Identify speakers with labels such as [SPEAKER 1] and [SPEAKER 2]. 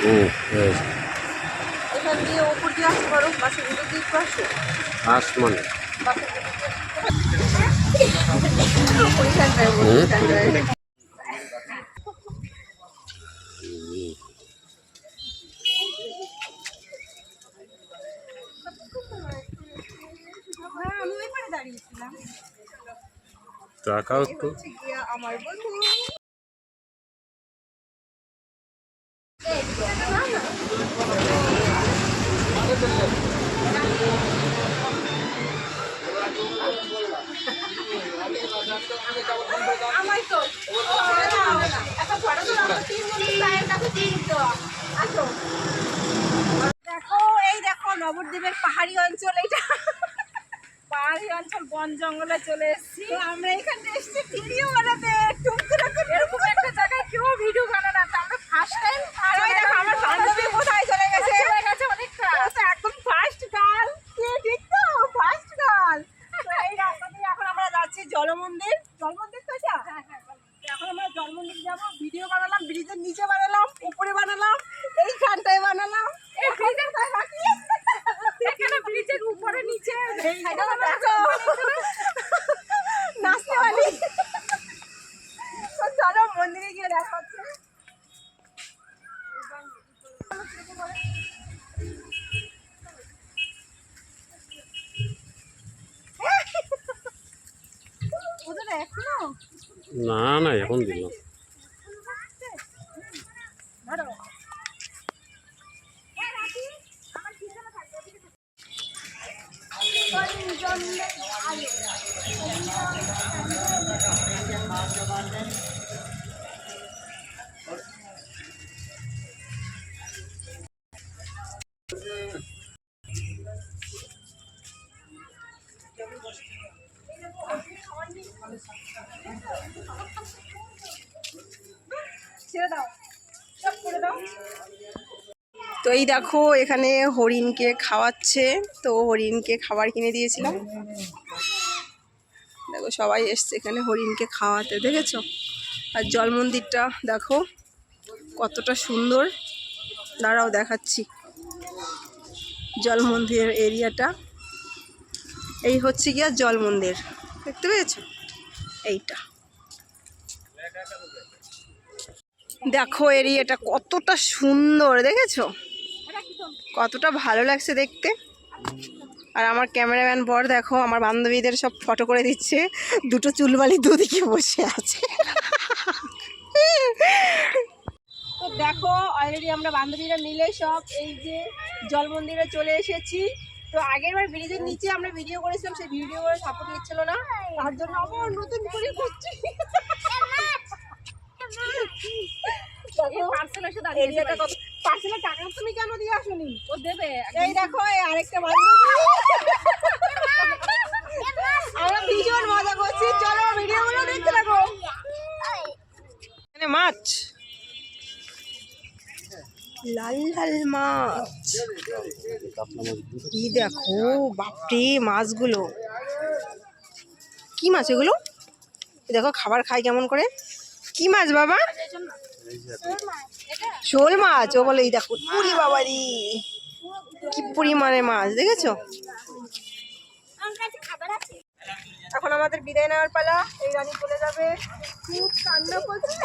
[SPEAKER 1] বেশ
[SPEAKER 2] এখান দিয়ে ওপর দিয়ে আসতে পারো বাসের ভিতর দিয়ে একটু আসো
[SPEAKER 1] আসমান
[SPEAKER 2] দিয়ে ওইখানটায় দিত আসো দেখো, এই দেখো, নবদ্বীপের পাহাড়ি অঞ্চল এটা। পাহাড়ি অঞ্চল, বন জঙ্গলে চলে এসেছি। আমরা এখানে এসেছি ভিডিও বানাতে টুকটুক করে এরকম একটা জায়গায় কেউ ভিডিও বানায় না তা আমরা ফার্স্ট টাইম আর ওই দেখো আমার বান্ধবী কোথায় চলে গেছে চলে গেছে অনেকটা একদম ফার্স্ট গার্ল কে ঠিক তো ফার্স্ট গার্ল এই রাস্তা দিয়ে এখন আমরা যাচ্ছি জলমন্দির জলমন্দির তো এটা আমরা যাব ভিডিও বানালাম ব্রিজের নিচে বানালাম উপরে বানালাম এইখানটায় বানালাম। এই ব্রিজের কোথায় এখানে ব্রিজের উপরে নিচে। নাচতে পারি? চলো মন্দিরে গিয়ে দেখা হচ্ছে। এখনও
[SPEAKER 1] না না এখন দিলাম
[SPEAKER 2] ধরো তো এই দেখো, এখানে হরিণকে খাওয়াচ্ছে। তো হরিণকে খাবার কিনে দিয়েছিলাম। দেখো, সবাই এসছে এখানে হরিণকে খাওয়াতে, দেখেছ? আর জল মন্দিরটা দেখো, কতটা সুন্দর। দাঁড়াও, দেখাচ্ছি। জল মন্দিরের এরিয়াটা। এই হচ্ছে গিয়া জল মন্দির। দেখতে পেয়েছ? এইটা। দেখো এরিয়াটা কতটা সুন্দর, দেখেছ? কতটা ভালো লাগছে দেখতে। আর আমার ক্যামেরাম্যান বর, দেখো, আমার বান্ধবীদের সব ফটো করে দিচ্ছে। দুটো চুলবালি দুদিকে বসে আছে। তো দেখো অলরেডি আমরা বান্ধবীরা মিলে সব এই যে জল মন্দিরে চলে এসেছি। তো আগের বার ব্রিজের নিচে আমরা ভিডিও করেছিলাম সেই ভিডিও করে সাপোর্ট নিচ্ছিল না। তার জন্য আবার নতুন করে করছি। পার্সেলের টাকা তুমি কেন দিয়ে আসোনি? ও দেবে এই দেখো আরেকটা বান্ধবী। আমরা ভীষণ মজা করছি। চলো ভিডিওগুলো দেখতে থাকো। মাছ। লাল লাল মাছ। কি দেখো, বাপরে, মাছগুলো। কি মাছ এগুলো? দেখো, খাবার খায় কেমন করে। কি মাছ বাবা? শোল মাছ। ও বলে, এই দেখো, পুরি বাবারি। কি পরিমাণে মাছ, দেখেছ? এখন আমাদের বিদায় নেওয়ার পালা। এই রানী চলে যাবে। খুব কান্না করছে